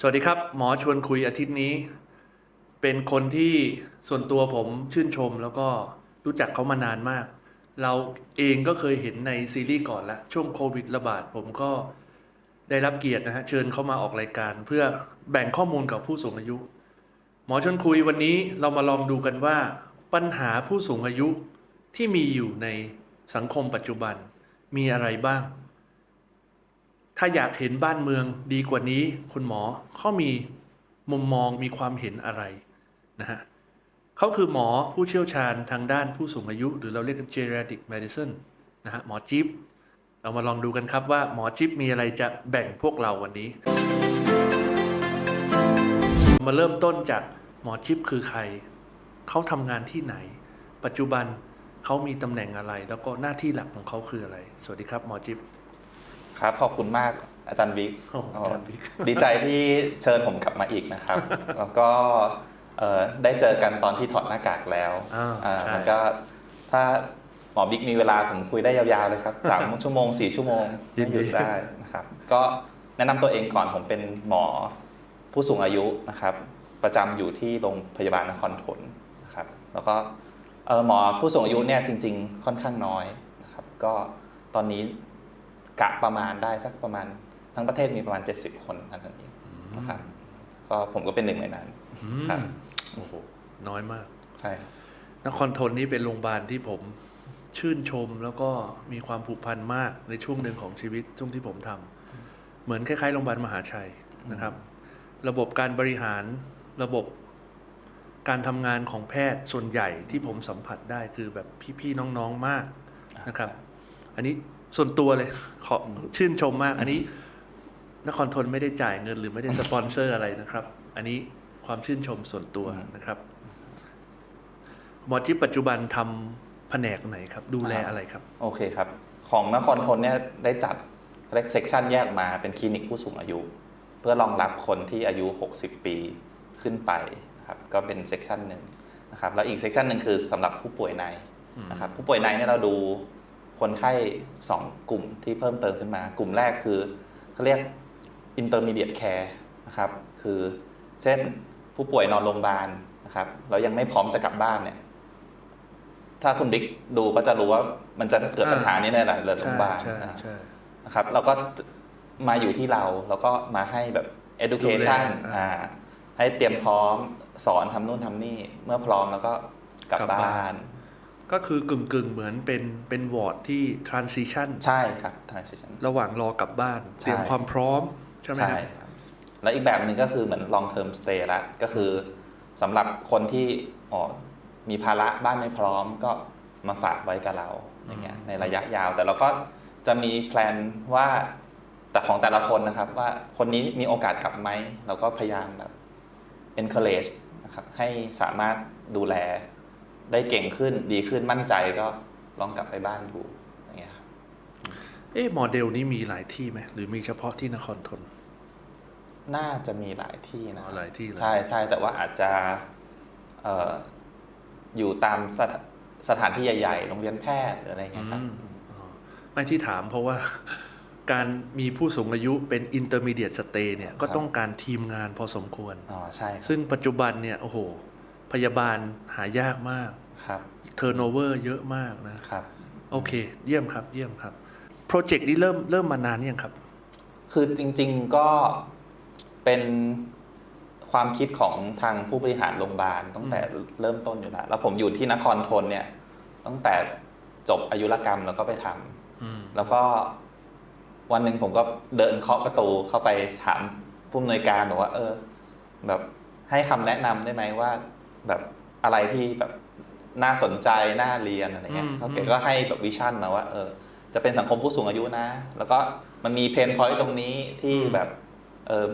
สวัสดีครับ หมอชวนคุยอาทิตย์นี้ เป็นคนที่ส่วนตัวผมชื่นชมแล้วก็รู้จักเขามานานมาก เราเองก็เคยเห็นในซีรีส์ก่อนละช่วงโควิดระบาดผมก็ได้รับเกียรตินะฮะเชิญเขามาออกรายการ เพื่อแบ่งข้อมูลกับผู้สูงอายุ หมอชวนคุยวันนี้เรามาลองดูกันว่า ปัญหาผู้สูงอายุที่มีอยู่ในสังคมปัจจุบันมีอะไรบ้าง ถ้าอยากเห็นบ้านเมืองดีกว่านี้คุณหมอเขามีมุมมองมีความเห็นอะไรนะฮะเขาคือหมอผู้เชี่ยวชาญทางด้านผู้สูงอายุ หรือเราเรียกกัน geriatric medicine นะฮะหมอจิ๊บเรามาลองดูกันครับว่าหมอจิ๊บมีอะไรจะแบ่งพวกเราวันนี้ มาเริ่มต้นจากหมอจิ๊บคือใคร เขาทำงานที่ไหน ปัจจุบันเขามีตำแหน่งอะไร แล้วก็หน้าที่หลักของเขาคืออะไร สวัสดีครับหมอจิ๊บ ครับขอบคุณมากอาจารย์บิ๊กโอ้โหอาจารย์บิ๊กดีใจที่เชิญผมกลับมาอีกนะครับ แล้วก็เอ่อได้เจอกันตอนที่ถอดหน้ากากแล้วอ่าอ่าใช่มันก็ถ้าหมอบิ๊กมีเวลาผมคุยได้ยาวๆเลยครับสาม ชั่วโมงสี่ชั่วโมงยินดีได้นะครับ ก็แนะนำตัวเองก่อนผมเป็นหมอผู้สูงอายุนะครับ ประจำอยู่ที่โรงพยาบาลนครถนนะครับ แล้วก็เอ่อหมอผู้สูงอายุเนี่ยจริง ๆ ค่อนข้างน้อยนะครับ ก็ตอนนี้ กะประมาณได้สักประมาณทั้งประเทศมีประมาณ 70 คนเท่านั้นเองนะครับก็ผมก็เป็นหนึ่งในนั้นอืมครับโอ้โหน้อยมาก ใช่ครับนครทนนี่เป็นโรงพยาบาลที่ผมชื่นชมแล้วก็มีความผูกพันมากในช่วงหนึ่งของชีวิตช่วงที่ผมทำเหมือนคล้ายๆโรงพยาบาลมหาชัยนะครับ ระบบการบริหารระบบการทำงานของแพทย์ส่วนใหญ่ที่ผมสัมผัสได้คือแบบพี่ๆน้องๆมากนะครับ อันนี้ ส่วนตัวเลย ขอชื่นชมมาก อันนี้ นครทนไม่ได้จ่ายเงิน หรือไม่ได้สปอนเซอร์อะไรนะครับ อันนี้ความชื่นชมส่วนตัวนะครับ หมอจิ๊บปัจจุบันทำแผนกไหนครับ ดูแลอะไรครับ โอเคครับ ของนครทนเนี่ยได้จัดเล็กเซกชันแยกมาเป็นคลินิกผู้สูงอายุ เพื่อรองรับคนที่อายุ 60 ปีขึ้นไปนะครับก็เป็นเซกชันหนึ่งนะครับแล้วอีกเซกชันหนึ่งคือสำหรับผู้ป่วยในนะครับผู้ป่วยในเนี่ยเราดู คนไข้ 2 กลุ่มที่เพิ่มเติมขึ้นมา กลุ่มแรกคือเขาเรียก intermediate care นะครับ คือเช่นผู้ป่วยนอนโรงพยาบาลนะครับแล้วยังไม่พร้อมจะกลับบ้านเนี่ย ถ้าคุณบิ๊กดูก็จะรู้ว่ามันจะเกิดปัญหานี้ในหลายโรงพยาบาลใช่นะใช่นะครับ แล้วก็มาอยู่ที่เราแล้วก็มาให้แบบ education ดูแลอ่าอ่าให้เตรียมพร้อมสอนทำนู่นทำนี่ เมื่อพร้อมแล้วก็กลับกลับบ้าบ้านน ก็คือกึ่งกึ่งๆเหมือนเป็นเป็นวอร์ดที่ transition ใช่ครับ transition ระหว่างรอกลับบ้านใช่เตรียมความพร้อม ใช่ไหมใช่ครับครับแล้วอีกแบบหนึ่งก็คือเหมือน long term stay ละก็คือสำหรับคนที่อ๋อมีภาระบ้านไม่พร้อมก็มาฝากไว้กับเราอย่างเงี้ยในระยะยาว แต่เราก็จะมีแพลนว่าแต่ของแต่ละคนนะครับ ว่าคนนี้มีโอกาสกลับไหมเราก็พยายามแบบ encourage นะครับให้สามารถดูแล ได้เก่งขึ้นดีขึ้นมั่นใจก็ลองกลับไปบ้านดูอย่างเงี้ยครับเอ๊ะโมเดลนี้มีหลายที่ไหมหรือมีเฉพาะที่นครทนน่าจะมีหลายที่นะอ๋อหลายที่เลยใช่ใช่แต่ว่าอาจจะเอ่ออยู่ตามสถาสถานที่ใหญ่ๆโรงเรียนแพทย์หรืออะไรเงี้ยครับ อืมอ๋อไม่ที่ถามเพราะว่า การมีผู้สูงอายุเป็น intermediate stay เนี่ย ก็ต้องการทีมงานพอสมควร อ๋อใช่ครับซึ่งปัจจุบันเนี่ย โอ้โห พยาบาลหายากมากครับ turnover เยอะมากนะครับ โอเค เยี่ยมครับ เยี่ยมครับโปรเจกต์นี้เริ่มเริ่มมานานยังครับ คือจริง ๆก็เป็นความคิดของทางผู้บริหารโรงพยาบาลตั้งแต่เริ่มต้นอยู่แล้วแล้วผมอยู่ที่นครทนเนี่ย ตั้งแต่จบอายุรกรรมแล้วก็ไปทำอืมแล้วก็วันหนึ่งผมก็เดินเคาะประตูเข้าไปถามผู้อำนวยการบอกว่า เออ แบบให้คำแนะนำได้ไหมว่า แบบอะไรที่แบบน่าสนใจน่าเรียนอะไรเงี้ยเขาแกก็ให้แบบวิชั่นมาว่า เออ จะเป็นสังคมผู้สูงอายุนะ แล้วก็มันมีเพนพอยต์ตรงนี้ที่แบบเออ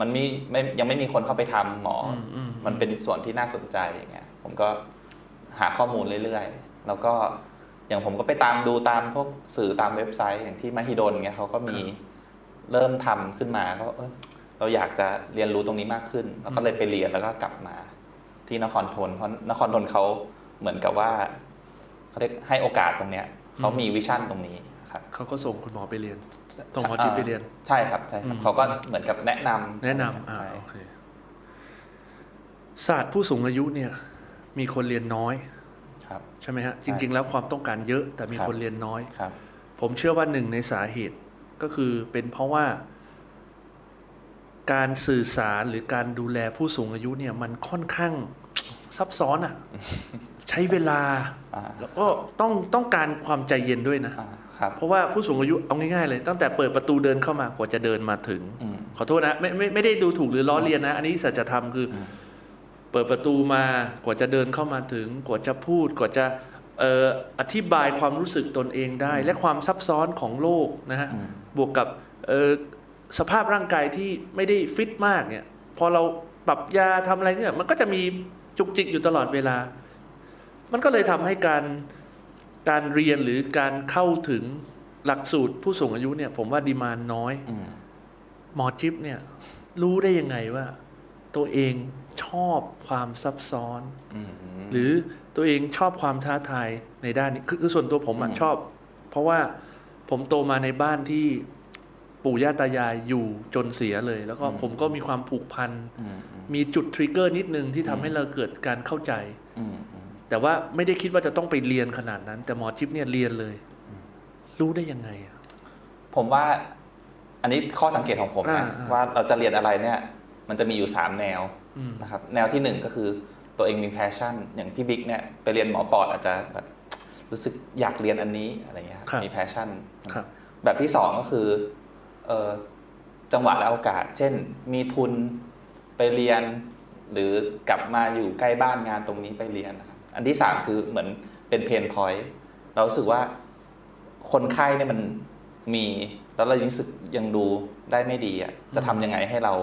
มันมีไม่ยังไม่มีคนเข้าไปทำหมออมอืมมันเป็นส่วนที่น่าสนใจอย่างเงี้ย ผมก็หาข้อมูลเรื่อยๆ แล้วก็อย่างผมก็ไปตามดูตามพวกสื่อตามเว็บไซต์อย่างที่มหิดลเงี้ยเขาก็มีเริ่มทำขึ้นมาก็เออเราอยากจะเรียนรู้ตรงนี้มากขึ้น แล้วก็เลยไปเรียนแล้วก็กลับมา ที่นครทนเพราะนครทนเขาเหมือนกับว่าเขาเรียกให้โอกาสตรงเนี้ยเขามีวิชั่นตรงนี้ครับเขาก็ส่งคุณหมอไปเรียนส่งหมอจิตไปเรียน ใช่ครับใช่คอืรับมเขาก็เหมือนกับแนะนำแนะนำอ่าใช่โอเคศาสตร์ผู้สูงอายุเนี่ย มีคนเรียนน้อย ครับ ใช่ไหมฮะจริง ๆ แล้วความต้องการเยอะแต่มีครับคนเรียนน้อยครับ ผมเชื่อว่าหนึ่งในสาเหตุก็คือเป็นเพราะว่า การสื่อสารหรือการดูแลผู้สูงอายุเนี่ยมันค่อนข้างซับซ้อนอะ่ะใช้เวลาอ่าแล้วก็ต้องต้องการความใจเย็นด้วยนะอ่าครับเพราะว่าผู้สูงอายุเอาง่ายๆเลย ตั้งแต่เปิดประตูเดินเข้ามากว่าจะเดินมาถึงอืมขอโทษนะไม่ไม่ไม่ได้ดูถูกหรือล้อเลียนนะ อันนี้สัจธรรมคืออมเปิดประตูมากว่าจะเดินเข้ามาถึง กว่าจะพูดกว่าจะเอ่ออธิบายความรู้สึกตนเองได้ และความซับซ้อนของโลกนะฮะอืมบวกกับเอ่อ สภาพร่างกายที่ไม่ได้ฟิตมากเนี่ย พอเราปรับยาทำอะไรเนี่ย มันก็จะมีจุกจิกอยู่ตลอดเวลา มันก็เลยทำให้การการเรียนหรือการเข้าถึงหลักสูตรผู้สูงอายุเนี่ย ผมว่าดีมานน้อยอืมหมอจิ๊บเนี่ย รู้ได้ยังไงว่า ตัวเองชอบความซับซ้อนอืมหรือตัวเองชอบความท้าทายในด้านนี้คือคือส่วนตัวผมอะอืมชอบ เพราะว่าผมโตมาในบ้านที่ ปู่ย่าตายายอยู่จนเสียเลย แล้วก็ผมก็มีความผูกพันอืมอืมมีจุดทริกเกอร์นิดนึงที่ทำอืมให้เราเกิดการเข้าใจอืมอืมแต่ว่าไม่ได้คิดว่าจะต้องไปเรียนขนาดนั้น แต่หมอจิ๊บเนี่ยเรียนเลย รู้ได้ยังไงอะผมว่าอันนี้ข้อสังเกตของผมนะอ่าอ่าว่าเราจะเรียนอะไรเนี่ย มันจะมีอยู่สามแนวอืมนะครับ แนวที่หนึ่งก็คือตัวเองมีแพชชั่น อย่างพี่บิ๊กเนี่ยไปเรียนหมอปอดอาจจะแบบรู้สึกอยากเรียนอันนี้อะไรเงี้ยครับครับมีแพชชั่นครับแบบที่สองก็คือเออ จังหวะและโอกาส เช่น มีทุนไปเรียน หรือกลับมาอยู่ใกล้บ้านงานตรงนี้ไปเรียนนะครับอันที่สามคือเหมือนเป็นเพนพอยต์เรารู้สึกว่าคนไข้เนี่ยมันมีแล้วเรายังรู้สึกยังดูได้ไม่ดีอะจะทำยังไงให้เรา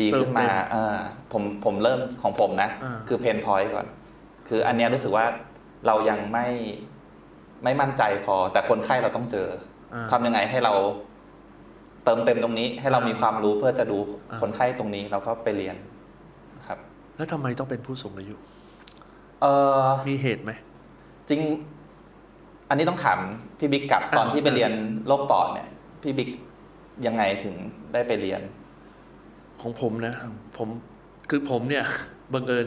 ดีขึ้นมาเติมเต็มเออผมผมเริ่มของผมนะอ่าคือเพนพอยต์ก่อน คืออันเนี้ยรู้สึกว่าเรายังไม่ไม่มั่นใจพอ แต่คนไข้เราต้องเจออ่าทำยังไงให้เรา เติมเต็มตรงนี้ให้เราอ่ามีมีความรู้เพื่อจะดูอ่าคนไข้ตรงนี้เราก็ไปเรียนครับ แล้วทำไมต้องเป็นผู้สูงอายุเออมีเหตุไหมจริง อันนี้ต้องถามพี่บิ๊กกลับอ่าตอนที่ไปเรียนโรคปอดเนี่ย พี่บิ๊กยังไงถึงได้ไปเรียน ของผมนะ ผมคือผมเนี่ยบังเอิญ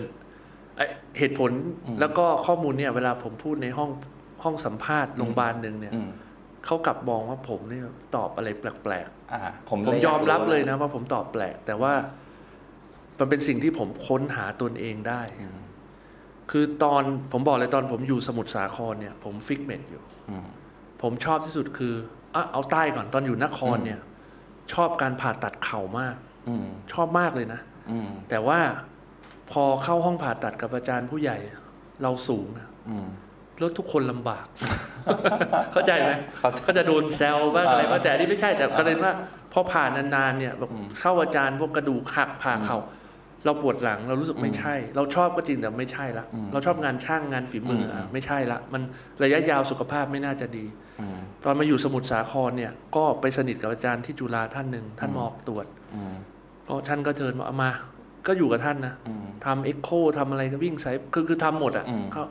ไอ้เหตุผลอืมแล้วก็ข้อมูลเนี่ย เวลาผมพูดในห้องห้องสัมภาษณ์โรงพยาบาลหนึ่งเนี่ยอืม เขากลับมองว่าผมเนี่ยตอบอะไรแปลกอ่าผมๆผมเลยยอมรับเลยานะว่าผมตอบแปลก แต่ว่ามันเป็นสิ่งที่ผมค้นหาตนเองได้อืมคือตอนผมบอกเลยตอนผมอยู่สมุทรสาครเนี่ย ผมฟิกเมดอยู่ อืม ผมชอบที่สุดคืออะเอาใต้ก่อนตอนอยู่นครอืมเนี่ย ชอบการผ่าตัดเข่ามาก อืมชอบมากเลยนะ อืมแต่ว่าพอเข้าห้องผ่าตัดกับอาจารย์ผู้ใหญ่ เราสูงอะอืม แล้วทุกคนลำบาก เข้าใจไหมเข้าใจก็จะโดนแซวบ้างอ่าอะไรบ้างแต่อันนี้ไม่ใช่แต่ประเด็นว่าพอผ่านนานๆเนี่ยแบบอืมเข้าอาจารย์พวกกระดูกหักผ่าเข่าเราปวดหลังเรารู้สึกไม่ใช่ เราชอบก็จริงแต่ไม่ใช่ละอืมเราชอบงานช่างงานฝีมืออะอืมไม่ใช่ละมันระยะยาวสุขภาพไม่น่าจะดีอืมตอนมาอยู่สมุทรสาครเนี่ย ก็ไปสนิทกับอาจารย์ที่จุฬาท่านหนึ่งท่านอืมมาออกตรวจอืมก็ท่านก็เชิญมาเอามา ก็อยู่กับท่านนะอืมทำเอ็กโคทำอะไรก็วิ่งสายคือคือทำหมดอะอืมเขา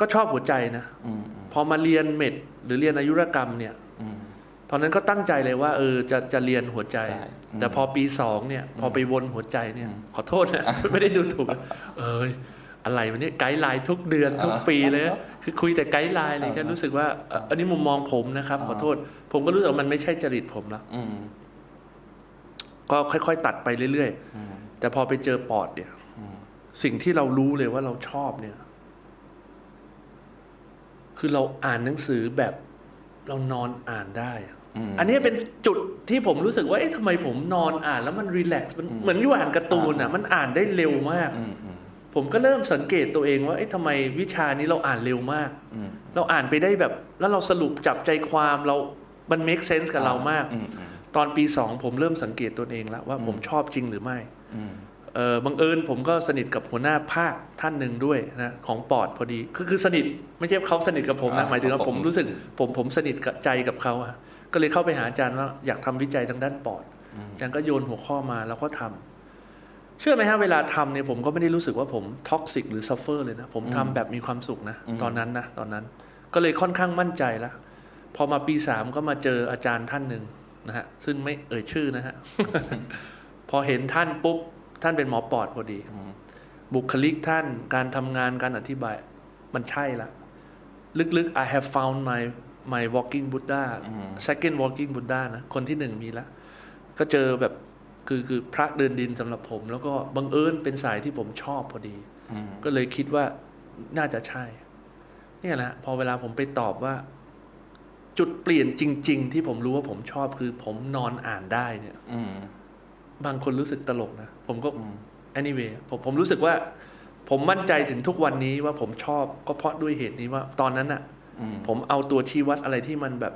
ก็ชอบหัวใจนะอืมพอมาเรียนเม็ดหรือเรียนอายุรกรรมเนี่ยอืมตอนนั้นก็ตั้งใจเลยว่าเออจะจะเรียนหัวใจใช่อืมแต่พอปีสองเนี่ย พอไปวนหัวใจเนี่ยอืมขอโทษนะไม่ได้ดูถูกนะเอยอะไรวันนี้ไกด์ไลน์ทุกเดือนทุกอ่าปีเลย คือคุยแต่ไกด์ไลน์เลยอ่าก็รู้สึกว่าเอ่ออันนี้มุมมองผมนะครับอ่าขอโทษ ผมก็รู้สึกว่ามันไม่ใช่จริตผมแล้วอืมก็ค่อยๆตัดไปเรื่อยอืมๆแต่พอไปเจอปอดเนี่ยอืมสิ่งที่เรารู้เลยว่าเราชอบเนี่ย คือเราอ่านหนังสือแบบเรานอนอ่านได้อะมอันนี้เป็นจุดที่ผมรู้สึกว่าเอ๊ะทำไมผมนอนอ่านแล้วมันรีแลกซ์มันอืมเหมือนอยู่อ่านการ์ตูนอะมันอ่านได้เร็วมากอืมอืมผมก็เริ่มสังเกตตัวเองว่าเอ๊ะทำไมวิชานี้เราอ่านเร็วมากอืมเราอ่านไปได้แบบ แล้วเราสรุปจับใจความเรา มัน make sense กับเรามากอืมอืมตอนปีสองผมเริ่มสังเกตตัวเองแล้วว่าอืมผมชอบจริงหรือไม่อืมเออ บังเอิญผมก็สนิทกับหัวหน้าภาคท่านหนึ่งด้วยนะของปอดพอดีคือคือสนิทไม่ใช่เขาสนิทกับผมนะอ่าหมายถึงว่าครับผผมมรู้สึกผมผมสนิทกับใจกับเขาอะก็เลยเข้าไปหาอาจารย์ว่าอยากทำวิจัยทางด้านปอดอืมอาจารย์ก็โยนหัวข้อมาแล้วก็ทำเชื่อไหมฮะเวลาทำเนี่ยผมก็ไม่ได้รู้สึกว่าผมท็อกซิกหรือซัฟเฟอร์เลยนะ ผมทำแบบมีความสุขนะอืมตอนนั้นนะตอนนั้น ก็เลยค่อนข้างมั่นใจแล้ว พอมาปีสามก็มาเจออาจารย์ท่านหนึ่งนะฮะซึ่งไม่เอ่ยชื่อนะฮะพอเห็นท่านปุ๊บ ท่านเป็นหมอปอดพอดีอืมบุคลิกท่านการทำงานการอธิบาย มันใช่ละลึกๆ I have found my my walking Buddha อืม second walking Buddha นะ คนที่หนึ่งมีละ ก็เจอแบบคือคือพระเดินดินสำหรับผม แล้วก็บังเอิญเป็นสายที่ผมชอบพอดีอืมก็เลยคิดว่าน่าจะใช่ เนี่ยแหละ พอเวลาผมไปตอบว่า จุดเปลี่ยนจริง ๆ ที่ผมรู้ว่าผมชอบคือผมนอนอ่านได้เนี่ยอืม บางคนรู้สึกตลกนะ ผมก็อืม anyway ผมผมรู้สึกว่า ผมมั่นใจถึงทุกวันนี้ว่าผมชอบก็เพราะด้วยเหตุนี้ว่า ตอนนั้นอะอืมผมเอาตัวชี้วัดอะไรที่มันแบบ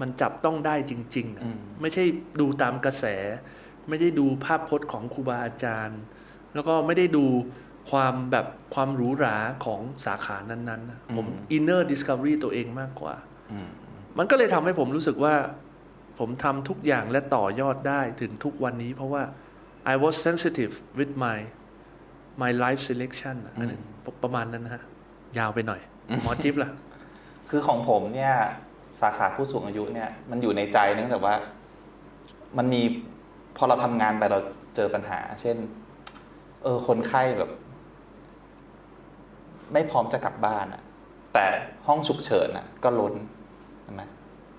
มันจับต้องได้จริงๆอะอืมไม่ใช่ดูตามกระแส ไม่ได้ดูภาพพจน์ของครูบาอาจารย์ แล้วก็ไม่ได้ดูความแบบความหรูหราของสาขานั้นๆนะผม inner discovery ตัวเองมากกว่าอืมมันก็เลยทำให้ผมรู้สึกว่า ผมทำทุกอย่างและต่อยอดได้ถึงทุกวันนี้เพราะว่า I was sensitive with my my life selection อะอันนี้ประมาณนั้นนะฮะ ยาวไปหน่อย หมอจิ๊บล่ะ คือของผมเนี่ย สาขาผู้สูงอายุเนี่ย มันอยู่ในใจเนื่องจากว่า มันมีพอเราทำงานไปเราเจอปัญหา เช่น เออ คนไข้แบบ ไม่พร้อมจะกลับบ้านอะแต่ห้องฉุกเฉินอะก็ล้นใช่ไหม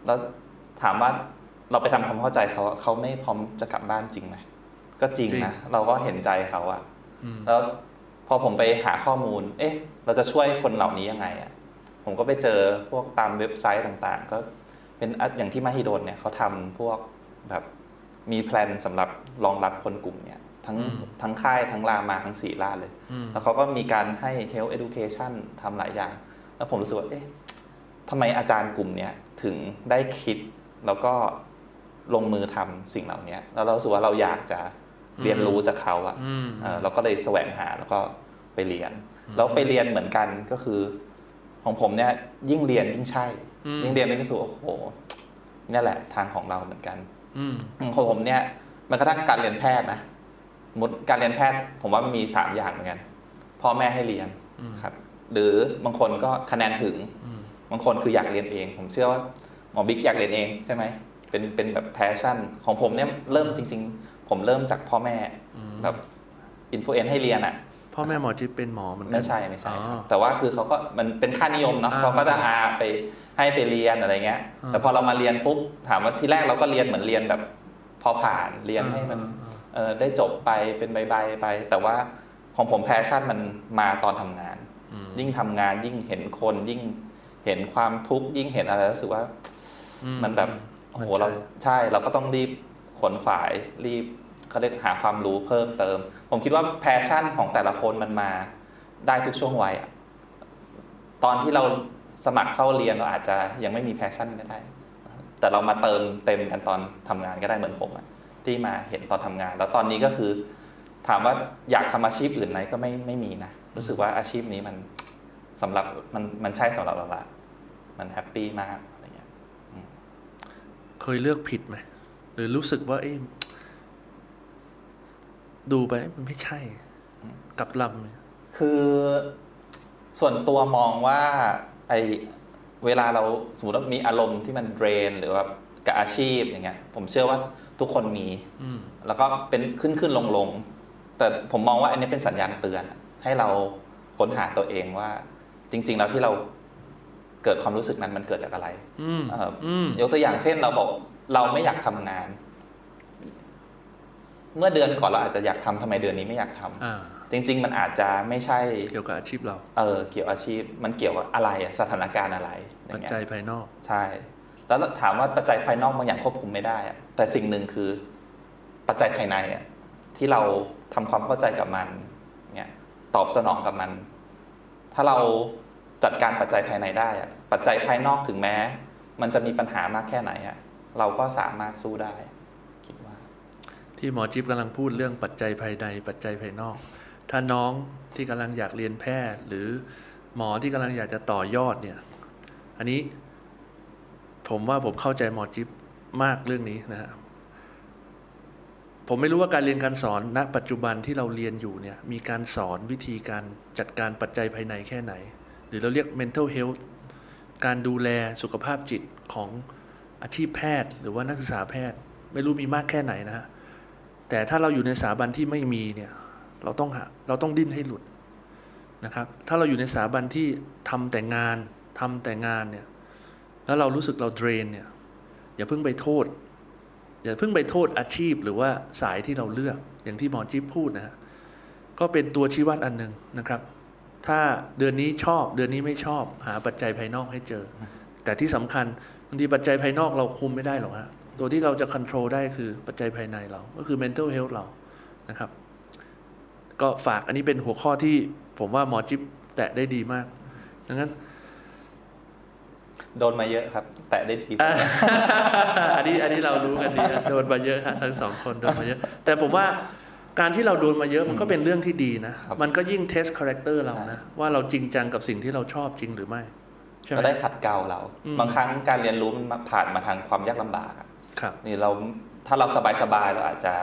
แล้วถามว่า เราไปทำความเข้าใจเขาอะเขาไม่พร้อมจะกลับบ้านจริงไหมก็จริงจริงนะเราก็เห็นใจเขาอะอืมแล้วพอผมไปหาข้อมูล เอ๊ะ เราจะช่วยคนเหล่านี้ยังไงอะ่ะผมก็ไปเจอพวกตามเว็บไซต์ต่างๆ ก็เป็นอะอย่างที่มหิดลเนี่ยเขาทำพวกแบบมีแพลนสำหรับรองรับคนกลุ่มเนี่ยทั้งอืมทั้งค่ายทั้งรามาทั้งสี่ราชเลยอืมแล้วเขาก็มีการให้ health education ทำหลายอย่าง แล้วผมรู้สึกว่า เอ๊ะทำไมอาจารย์กลุ่มเนี้ยถึงได้คิดแล้วก็ ลงมือทำสิ่งเหล่านี้แล้วเรารู้สึกว่าเราอยากจะเรียนรู้จากเขาอะอืมเอ่อเราก็เลยแสวงหาแล้วก็ไปเรียน แล้วไปเรียนเหมือนกันก็คือ ของผมเนี่ยยิ่งเรียนยิ่งใช่อืมยิ่งเรียนยิ่งรู้สึกว่าโอ้โหนี่แหละทางของเราเหมือนกันอืมของผมเนี่ยแมันกระทั่งการเรียนแพทย์นะสมมดการเรียนแพทย์ ผมว่ามันมีสามอย่างเหมือนกันพ่อแม่ให้เรียนอืมครับ หรือบางคนก็คะแนนถึงอืมบางคนคืออยากเรียนเอง ผมเชื่อว่าหมอบิ๊กอยากเรียนเองใช่ไหม เป็นเป็นแบบแพชชั่น ของผมเนี่ยเริ่มจริง ๆ ผมเริ่มจากพ่อแม่อืมแบบอินฟลูเอนซ์ให้เรียนอะพ่อแม่หมอจิ๊บเป็นหมอเหมือนกัไม่ใช่ไม่ใช่อ๋อครับแต่ว่าคือเขาก็มันเป็นค่านิยมเนาะอ่าเขาก็จะอาไปให้ไปเรียนอะไรเงี้ยอ่าแต่พอเรามาเรียนปุ๊บถามว่าที่แรกเราก็เรียนเหมือนเรียนแบบ พอผ่านเรียนให้มันอ่าเออได้จบไปเป็นใบๆไป แต่ว่าของผมแพชชั่นมันมาตอนทำงานอืมยิ่งทำงานยิ่งเห็นคนยิ่งเห็นความทุกข์ยิ่งเห็นอะไรรู้สึกว่าอืมันแบบ โอ้โหเราใช่เราก็ต้องรีบขนขวายรีบเขาเรียกหาความรู้เพิ่มเติม ผมคิดว่าแพชชั่นของแต่ละคนมันมาได้ทุกช่วงวัยอะตอนที่เราสมัครเข้าเรียนเราอาจจะยังไม่มีแพชชั่นก็ได้ แต่เรามาเติมเต็มกันตอนทำงานก็ได้เหมือนผมอะที่มาเห็นตอนทำงาน แล้วตอนนี้ก็คือ ถามว่าอยากทำอาชีพอื่นไหมก็ไม่ไม่มีนะรู้สึกว่าอาชีพนี้มันสำหรับมันมันใช่สำหรับเราละมันแฮปปี้มากอะไร เงี้ยเคยเลือกผิดไหมหรือรู้สึกว่าเอ๊ะดูไปมันไม่ใช่กลับลำเนี่ยคือส่วนตัวมองว่าไอเวลาเราสมมติว่ามีอารมณ์ที่มันเดรน หรือว่ากับอาชีพอย่างเงี้ย ผมเชื่อว่าทุกคนมีอืมแล้วก็เป็นขึ้นขึ้นลงลงแต่ผมมองว่าอันนี้เป็นสัญญาณเตือน ให้เราค้นหาตัวเองว่า จริง ๆ แล้วที่เรา เกิดความรู้สึกนั้นมันเกิดจากอะไรอืมเอ่ออืมยกตัวอย่างเช่นเราบอกเราไม่อยากทำงาน เมื่อเดือนก่อนเราอาจจะอยากทำทำไมเดือนนี้ไม่อยากทำอ่าจริง ๆ มันอาจจะไม่ใช่เกี่ยวกับอาชีพเรา เออ เกี่ยวอาชีพ มันเกี่ยวกับอะไรอะสถานการณ์อะไรอปัจย่างเงี้ยจัยภายนอก ใช่ แล้วถามว่าปัจจัยภายนอกบางอย่างควบคุมไม่ได้อะแต่สิ่งหนึ่งคือ ปัจจัยภายในอะที่เราทำความเข้าใจกับมัน เนี่ย ตอบสนองกับมัน ถ้าเรา จัดการปัจจัยภายในได้ ปัจจัยภายนอกถึงแม้ มันจะมีปัญหามากแค่ไหนอะเราก็สามารถสู้ได้ คิดว่า ที่หมอจิ๊บกำลังพูดเรื่องปัจจัยภายใน ปัจจัยภายนอก ถ้าน้องที่กำลังอยากเรียนแพทย์ หรือหมอที่กำลังอยากจะต่อยอดเนี่ย อันนี้ ผมว่าผมเข้าใจหมอจิ๊บมากเรื่องนี้นะฮะผมไม่รู้ว่าการเรียนการสอนณ ปัจจุบันที่เราเรียนอยู่เนี่ย มีการสอนวิธีการจัดการปัจจัยภายในแค่ไหน รือเราเรียก mental health การดูแลสุขภาพจิตของอาชีพแพทย์ หรือว่านักศึกษาแพทย์ ไม่รู้มีมากแค่ไหนนะฮะแต่ถ้าเราอยู่ในสถาบันที่ไม่มีเนี่ยเราต้องหาเราต้องดิ้นให้หลุดนะครับ ถ้าเราอยู่ในสถาบันที่ทำแต่งานทำแต่งานเนี่ยแล้วเรารู้สึกเราเดรนเนี่ยอย่าเพิ่งไปโทษ อย่าเพิ่งไปโทษอาชีพหรือว่าสายที่เราเลือกอย่างที่หมอจิ๊บพูดนะฮะก็เป็นตัวชี้วัดอันหนึ่งนะครับ ถ้าเดือนนี้ชอบเดือนนี้ไม่ชอบ หาปัจจัยภายนอกให้เจอ แต่ที่สำคัญบางทีปัจจัยภายนอกเราคุมไม่ได้หรอกฮะตัวที่เราจะควบคุมได้คือปัจจัยภายในเรา ก็คือ mental health เรานะครับ ก็ฝากอันนี้เป็นหัวข้อที่ผมว่าหมอจิ๊บแตะได้ดีมาก ดังนั้น โดนมาเยอะครับ แต่ได้ดีอะอันนี้อันนี้เรารู้กันดีนะโดนมาเยอะฮะทั้งสองคนโดนมาเยอะ แต่ผมว่า การที่เราโดนมาเยอะมันก็เป็นเรื่องที่ดีนะ มันก็ยิ่งเทสคาแรคเตอร์เรานะ ว่าเราจริงจังกับสิ่งที่เราชอบจริงหรือไม่ใช่ไหมก็ได้ขัดเกลาเราอืมบางครั้งการเรียนรู้มันผ่านมาทางความยากลำบากอะครับนี่เราถ้าเราสบายๆเราอาจจะ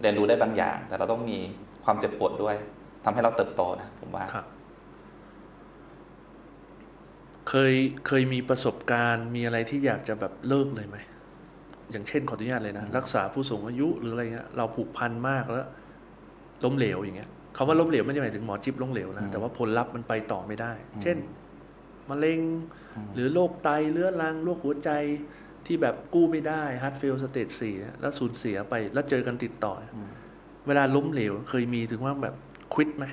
เรียนรู้ได้บางอย่าง แต่เราต้องมีความเจ็บปวดด้วยทำให้เราเติบโตนะผมว่าครับเคยเคยมีประสบการณ์มีอะไรที่อยากจะแบบเลิกเลยไหมอย่างเช่นขออนุญาตเลยนะ รักษาผู้สูงอายุหรืออะไรเงี้ยเราผูกพันมากแล้ว ล้มเหลวอย่างเงี้ยคำว่าล้มเหลวไม่ได้หมายถึงหมอจิ๊บล้มเหลวนะอืมแต่ว่าผลลัพธ์มันไปต่อไม่ได้อืมเช่นมะเร็งอืมหรือโรคไตเรื้อรังโรคหัวใจที่แบบกู้ไม่ได้ฮาร์ดเฟลสเตจสี่แล้วสูญเสียไปแล้วเจอกันติดต่ออืมเวลาล้มเหลวเคยมีถึงว่าแบบควิดไหม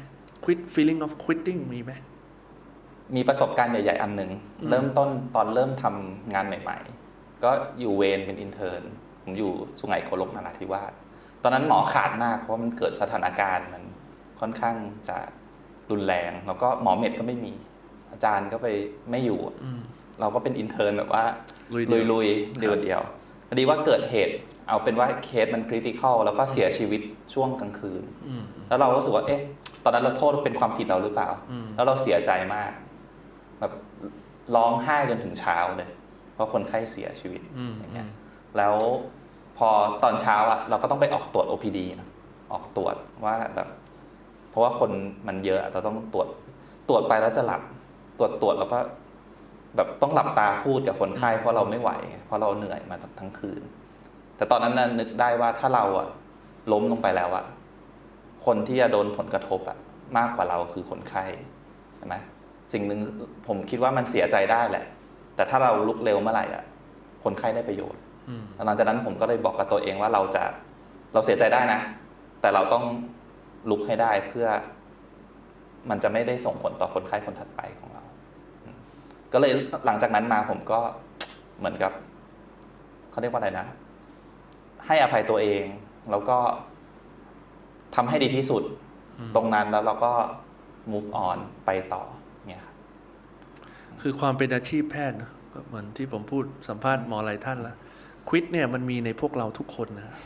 ควิด feeling of quitting มีไหมมีประสบการณ์ใหญ่ ๆ อันหนึ่งอืมเริ่มต้นตอนเริ่มทำงานใหม่ ๆ ก็อยู่เวรเป็นอินเทอร์นผมอยู่สุไหงโกลกนราธิวาส ตอนนั้นหมอขาดมากเพราะว่ามันเกิดสถานการณ์มันค่อนข้างจะรุนแรง แล้วก็หมอเม็ดก็ไม่มี อาจารย์ก็ไปไม่อยู่ อืม เราก็เป็นอินเทอร์นแบบว่าลุยเดี่ยวลุยๆเดียวเดียวพอดีว่าเกิดเหตุเอาเป็นว่าเคสมันคริติคอลแล้วก็เสียชีวิตช่วงกลางคืน อืม แล้วเรารู้สึกว่าเอ๊ะ ตอนนั้นเราโทษว่าเป็นความผิดเราหรือเปล่า อืม แล้วเราเสียใจมาก แบบร้องไห้จนถึงเช้าเลย เพราะคนไข้เสียชีวิตอืมอย่างเงี้ย แล้ว พอตอนเช้าอะเราก็ต้องไปออกตรวจ OPD นะออกตรวจว่าแบบเพราะว่าคนมันเยอะเราต้องตรวจตรวจไปแล้วจะหลับตรวจตรวจแล้วก็ แบบต้องหลับตาพูดกับคนไข้เพราะเราไม่ไหว เพราะเราเหนื่อยมาทั้งคืน แต่ตอนนั้นน่ะนึกได้ว่าถ้าเราอะล้มลงไปแล้วอะคนที่จะโดนผลกระทบอะมากกว่าเราคือคนไข้ใช่ไหมสิ่งหนึ่งผมคิดว่ามันเสียใจได้แหละ แต่ถ้าเราลุกเร็วเมื่อไหร่อะคนไข้ได้ประโยชน์ หลังจากนั้นผมก็เลยบอกกับตัวเองว่าเราจะเราเสียใจได้นะ แต่เราต้องลุกให้ได้เพื่อ มันจะไม่ได้ส่งผลต่อคนไข้คนถัดไปของเราอืมก็เลยหลังจากนั้นมาผมก็เหมือนกับเขาเรียกว่าอะไรนะ ให้อภัยตัวเอง แล้วก็ทำให้ดีที่สุดอืมตรงนั้นแล้วเราก็ move on ไปต่อเนี่ยครับคือความเป็นอาชีพแพทย์นะก็เหมือนที่ผมพูดสัมภาษณ์หมอหลายท่านแล้ว ควิดเนี่ยมันมีในพวกเราทุกคนนะ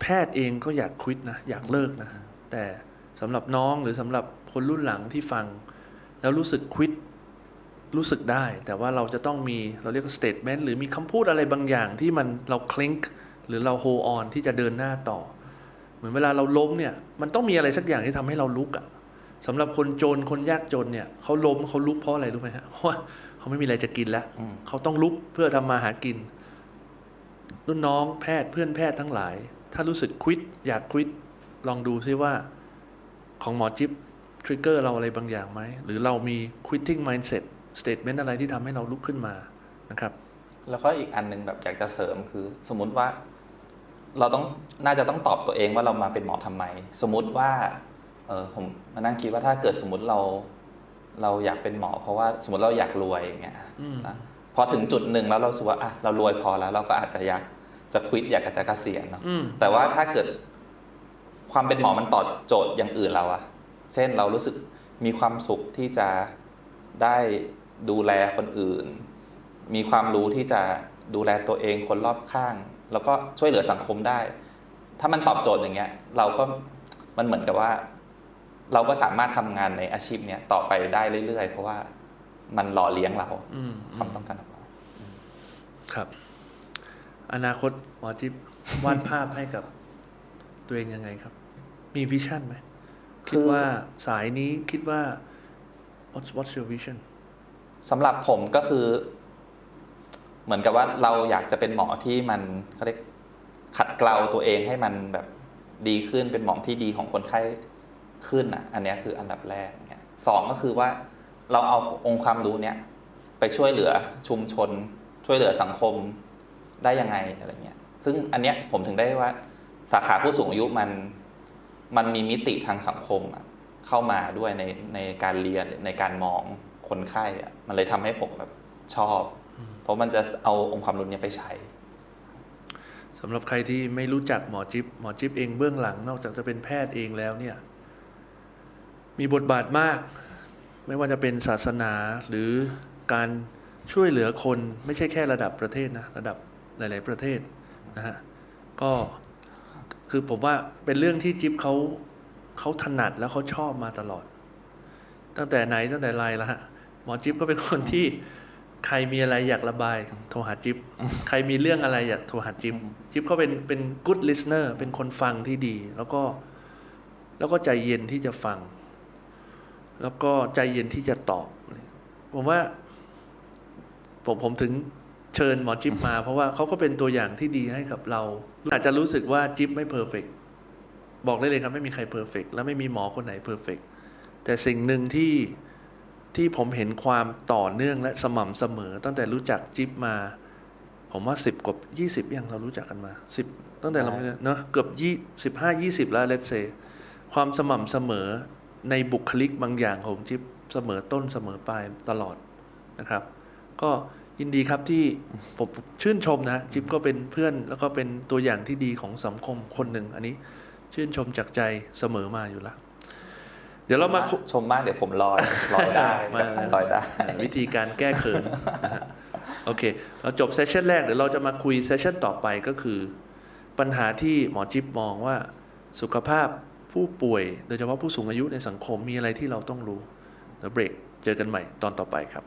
แพทย์เองก็อยากควิดนะ อยากเลิกนะ แต่สำหรับน้องหรือสำหรับคนรุ่นหลังที่ฟัง แล้วรู้สึกควิดรู้สึกได้ แต่ว่าเราจะต้องมีเราเรียกว่า statement หรือมีคำพูดอะไรบางอย่างที่มันเราคลิงหรือเราโฮออนที่จะเดินหน้าต่อ เหมือนเวลาเราล้มเนี่ย มันต้องมีอะไรสักอย่างที่ทำให้เราลุกอะสำหรับคนจนคนยากจนเนี่ยเขาล้มเขาลุกเพราะอะไรรู้ไหมฮะเพราะว่าเขาไม่มีอะไรจะกินแล้วอืมเขาต้องลุกเพื่อทำมาหากิน รุ่นน้องแพทย์เพื่อนแพทย์ทั้งหลาย ถ้ารู้สึกควิดอยากควิดลองดูซิว่าของหมอจิ๊บทริกเกอร์เราอะไรบางอย่างไหม หรือเรามี quitting mindset statement อะไรที่ทำให้เราลุกขึ้นมานะครับ แล้วก็อีกอันหนึงแบบอยากจะเสริมคือ สมมุติว่า เราต้องน่าจะต้องตอบตัวเองว่าเรามาเป็นหมอทำไม สมมุติว่าเออผมมานั่งคิดว่าถ้าเกิดสมมติเรา เราอยากเป็นหมอ เพราะว่าสมมติเราอยากรวยอย่างเงี้ยอืมนะพอถึงจุดหนึ่งแล้วเราสึกว่าอะเรารวยพอแล้ว เราก็อาจจะอยาก จะควิดอยากจะเกษียณเนาะอืมแต่ว่าถ้าเกิดความเป็นหมอมันตอบโจทย์อย่างอื่นเราอะเช่นเรารู้สึกมีความสุขที่จะได้ดูแลคนอื่น มีความรู้ที่จะดูแลตัวเองคนรอบข้าง แล้วก็ช่วยเหลือสังคมได้ ถ้ามันตอบโจทย์อย่างเงี้ย เราก็มันเหมือนกับว่า เราก็สามารถทำงานในอาชีพเนี้ยต่อไปได้เรื่อยๆ เพราะว่ามันหล่อเลี้ยงเราอืมความต้องการของเราครับ อนาคตหมอจิ๊บวาดภาพให้กับตัวเองยังไงครับ มีวิชั่นไหม คิดว่าสายนี้คิดว่า what's what's your vision สำหรับผมก็คือ เหมือนกับว่าเราอยากจะเป็นหมอที่มันเขาเรียกขัดเกลาตัวเองให้มันแบบดีขึ้นเป็นหมอที่ดีของคนไข้ขึ้นอะ อันเนี้ยคืออันดับแรกเนี่ยสองก็คือว่าเราเอาองค์ความรู้เนี้ยไปช่วยเหลือชุมชน ช่วยเหลือสังคม ได้ยังไงอะไรเงี้ย ซึ่งอันเนี้ยผมถึงได้ว่าสาขาผู้สูงอายุมันมันมีมิติทางสังคมอะเข้ามาด้วยในในการเรียนในการมองคนไข้อะมันเลยทำให้ผมแบบชอบ เพราะมันจะเอาองค์ความรู้เนี้ยไปใช้สำหรับใครที่ไม่รู้จักหมอจิ๊บหมอจิ๊บเองเบื้องหลัง นอกจากจะเป็นแพทย์เองแล้วเนี่ย มีบทบาทมาก ไม่ว่าจะเป็นศาสนาหรือการช่วยเหลือคนไม่ใช่แค่ระดับประเทศนะ ระดับ หลาย ๆ ประเทศนะฮะก็คือผมว่าเป็นเรื่องที่จิ๊บเขาเขาถนัดแล้วเขาชอบมาตลอด ตั้งแต่ไหนตั้งแต่ไรแล้วฮะหมอจิ๊บก็เป็นคนที่ใครมีอะไรอยากระบายโทรหาจิ๊บใครมีเรื่องอะไรอยากโทรหาจิ๊บจิ๊บก็เป็นเป็น good listener เป็นคนฟังที่ดี แล้วก็แล้วก็ใจเย็นที่จะฟัง แล้วก็ใจเย็นที่จะตอบ ผมว่า ผมผมถึง เชิญหมอจิ๊บมา เพราะว่าเขาก็เป็นตัวอย่างที่ดีให้กับเรา อาจจะรู้สึกว่าจิ๊บไม่เพอร์เฟกบอกได้เลยครับไม่มีใครเพอร์เฟกและไม่มีหมอคนไหนเพอร์เฟกแต่สิ่งหนึ่งที่ที่ผมเห็นความต่อเนื่องและสม่ำเสมอ ตั้งแต่รู้จักจิ๊บมา ผมว่าสิบกว่ายี่สิบยังเรารู้จักกันมาสิบตั้งแต่เราเนอะเกือบยี่สิบห้ายี่สิบแล้วเลตเซความสม่ำเสมอในบุคลิกบางอย่างของจิ๊บเสมอต้นเสมอปลายตลอดนะครับ ก็ ยินดีครับที่ผมชื่นชมนะจิ๊บก็เป็นเพื่อนแล้วก็เป็นตัวอย่างที่ดีของสังคมคนหนึ่งอันนี้ชื่นชมจากใจเสมอมาอยู่แล้วเดี๋ยวเรามาคุชมมากเดี๋ยวผมลอยลอยได้มาลอยได้วิธีการแก้เขินนะฮะโอเค เราจบเซสชันแรกเดี๋ยวเราจะมาคุยเซสชันต่อไปก็คือ ปัญหาที่หมอจิ๊บมองว่าสุขภาพผู้ป่วย โดยเฉพาะผู้สูงอายุในสังคมมีอะไรที่เราต้องรู้เดี๋ยวเบรกเจอกันใหม่ตอนต่อไปครับ